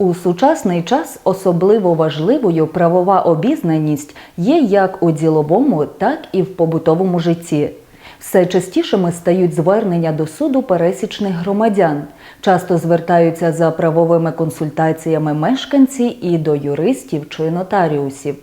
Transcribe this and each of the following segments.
У сучасний час особливо важливою правова обізнаність є як у діловому, так і в побутовому житті. Все частішими стають звернення до суду пересічних громадян. Часто звертаються за правовими консультаціями мешканці і до юристів чи нотаріусів.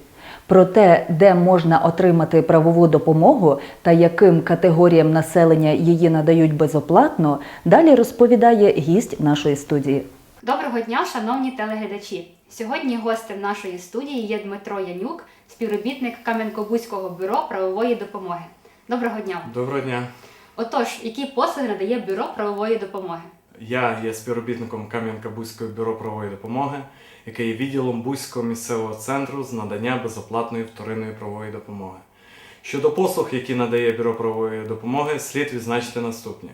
Про те, де можна отримати правову допомогу та яким категоріям населення її надають безоплатно, далі розповідає гість нашої студії. Доброго дня, шановні телеглядачі! Сьогодні гостем нашої студії є Дмитро Янюк, співробітник Кам'янко-Бузького бюро правової допомоги. Доброго дня! Доброго дня. Отож, які послуги надає бюро правової допомоги? Я є співробітником Кам'янка-Бузького бюро правової допомоги, яке є відділом Бузького місцевого центру з надання безоплатної вторинної правової допомоги. Щодо послуг, які надає бюро правової допомоги, слід відзначити наступні: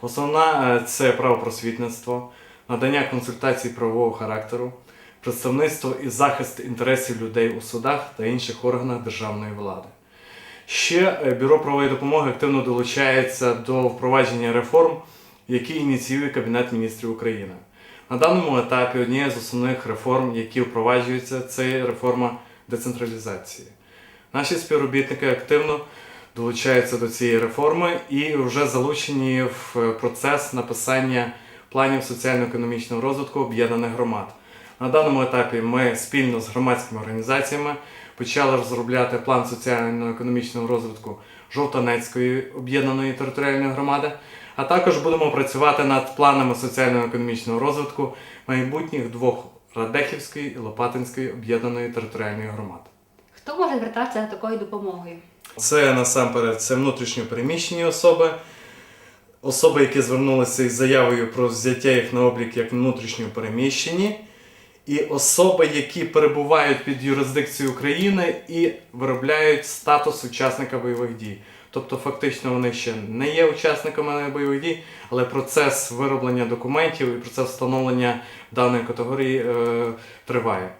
основна е, це правопросвітництво, надання консультацій правового характеру, представництво і захист інтересів людей у судах та інших органах державної влади. Ще е, бюро правової допомоги активно долучається до впровадження реформ, які ініціює Кабінет міністрів України. На даному етапі однією з основних реформ, які впроваджуються, це реформа децентралізації. Наші співробітники активно долучаються до цієї реформи і вже залучені в е, процес написання планів соціально-економічного розвитку об'єднаних громад. На даному етапі ми спільно з громадськими організаціями почали розробляти план соціально-економічного розвитку Жовтанецької об'єднаної територіальної громади, а також будемо працювати над планами соціально-економічного розвитку майбутніх двох Радехівської і Лопатинської об'єднаної територіальної громад. Хто може звертатися за такою допомогою? Це насамперед це внутрішньо переміщені особи, особи, які звернулися із заявою про взяття їх на облік як внутрішньо переміщені, і особи, які перебувають під юрисдикцією України і виробляють статус учасника бойових дій. Тобто, фактично, вони ще не є учасниками бойових дій, але процес вироблення документів і процес встановлення даної категорії е, триває.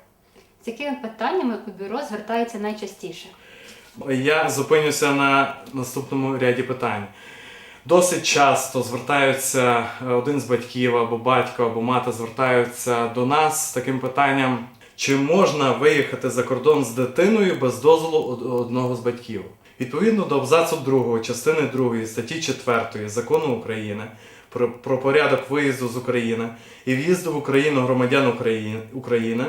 З якими питаннями у бюро звертаються найчастіше? Я зупинюся на наступному ряді питань. Досить часто звертаються е, один з батьків або батько, або мати звертаються до нас з таким питанням: чи можна виїхати за кордон з дитиною без дозволу одного з батьків? Відповідно до абзацу 2 частини 2 статті 4 закону України про, про порядок виїзду з України і в'їзду в Україну громадян України, України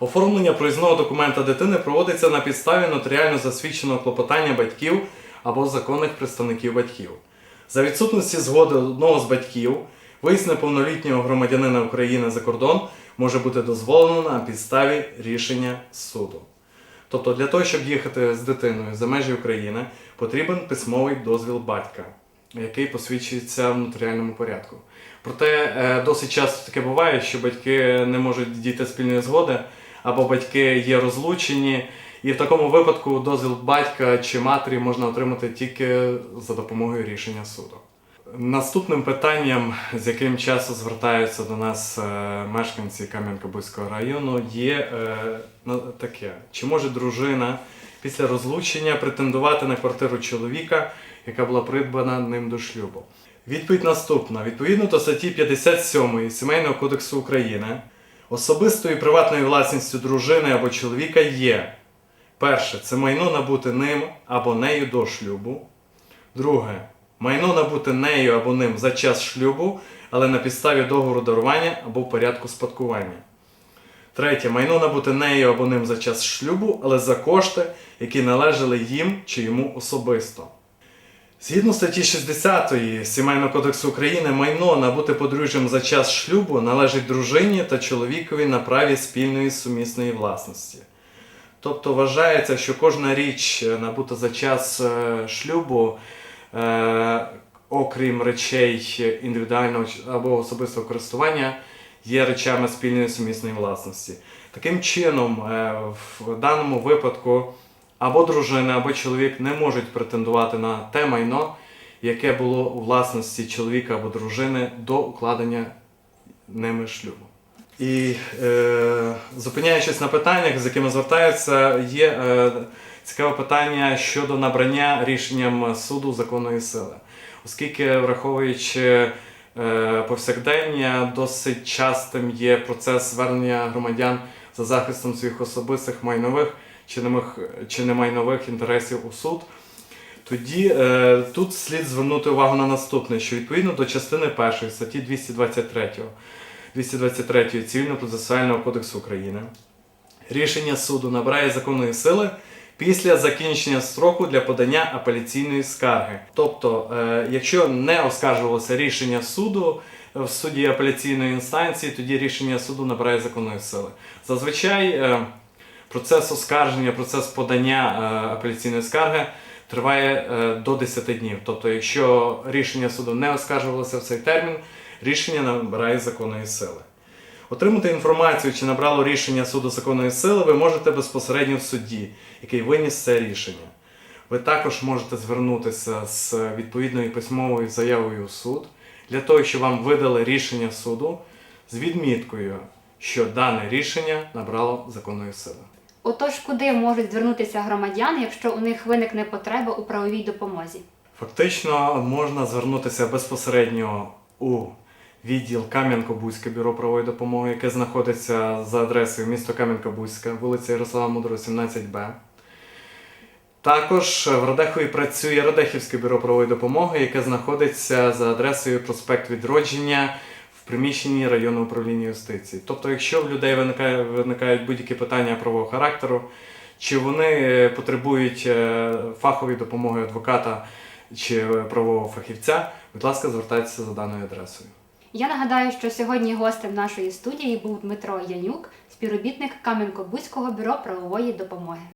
Оформлення проїзного документа дитини проводиться на підставі нотаріально засвідченого клопотання батьків або законних представників батьків. За відсутності згоди одного з батьків, виїзд неповнолітнього громадянина України за кордон може бути дозволено на підставі рішення суду. Тобто для того, щоб їхати з дитиною за межі України, потрібен письмовий дозвіл батька, який посвідчується в нотаріальному порядку. Проте е, досить часто таке буває, що батьки не можуть дійти спільної згоди, або батьки є розлучені, і в такому випадку дозвіл батька чи матері можна отримати тільки за допомогою рішення суду. Наступним питанням, з яким часто звертаються до нас е, мешканці Кам'янка-Бузького району, є е, таке: чи може дружина після розлучення претендувати на квартиру чоловіка, яка була придбана ним до шлюбу? Відповідь наступна: відповідно до статті 57 Сімейного кодексу України, особистою приватною власністю дружини або чоловіка є перше це майно набуте ним або нею до шлюбу. Друге майно набуте нею або ним за час шлюбу, але на підставі договору дарування або в порядку спадкування. Третє майно набуте нею або ним за час шлюбу, але за кошти, які належали їм чи йому особисто. Згідно статті 60 Сімейного кодексу України, майно набуте подружжям за час шлюбу належить дружині та чоловікові на праві спільної сумісної власності. Тобто вважається, що кожна річ, е, набута за час е, шлюбу, е, окрім речей індивідуального або особистого користування, є речами спільної сумісної власності. Таким чином, в даному випадку або дружина, або чоловік не можуть претендувати на те майно, яке було у власності чоловіка або дружини до укладення ними шлюбу. І е, зупиняючись на питаннях, з якими звертаються, є е, цікаве питання щодо набрання рішенням суду законної сили. Оскільки, враховуючи е, повсякдення. Досить частим є процес звернення громадян за захистом своїх особистих майнових чи немих- чи немайнових інтересів у суд. Тоді е, тут слід звернути увагу на наступне, що відповідно до частини 1 статті 223, 223 Цивільно-процесуального кодексу України рішення суду набирає законної сили після закінчення строку для подання апеляційної скарги. Тобто, е, якщо не оскаржувалося рішення суду в суді апеляційної інстанції, тоді рішення суду набирає законної сили. Зазвичай е, процес оскарження, процес подання е, апеляційної скарги триває до 10 днів. Тобто, якщо рішення суду не оскаржувалося в цей термін, рішення набирає законної сили. Отримати інформацію, чи набрало рішення суду законної сили, ви можете безпосередньо в суді, який виніс це рішення. Ви також можете звернутися з відповідною письмовою заявою в суд для того, щоб вам видали рішення суду з відміткою, що дане рішення набрало законної сили. Отож, куди можуть звернутися громадяни, якщо у них виникне потреба у правовій допомозі? Фактично можна звернутися безпосередньо у відділ Кам'янко-Бузьке бюро правової допомоги, яке знаходиться за адресою місто Кам'янка-Бузька, вулиця Ярослава Мудрого, 17Б. Також в Радехові працює Радехівське бюро правової допомоги, яке знаходиться за адресою проспект Відродження в приміщенні районного управління юстиції. Тобто, якщо в людей виникає, виникають будь-які питання правового характеру, чи вони е, потребують е, фахової допомоги адвоката чи правового фахівця, будь ласка, звертайтеся за даною адресою. Я нагадаю, що сьогодні гостем нашої студії був Дмитро Янюк, співробітник Кам'янко-Бузького бюро правової допомоги.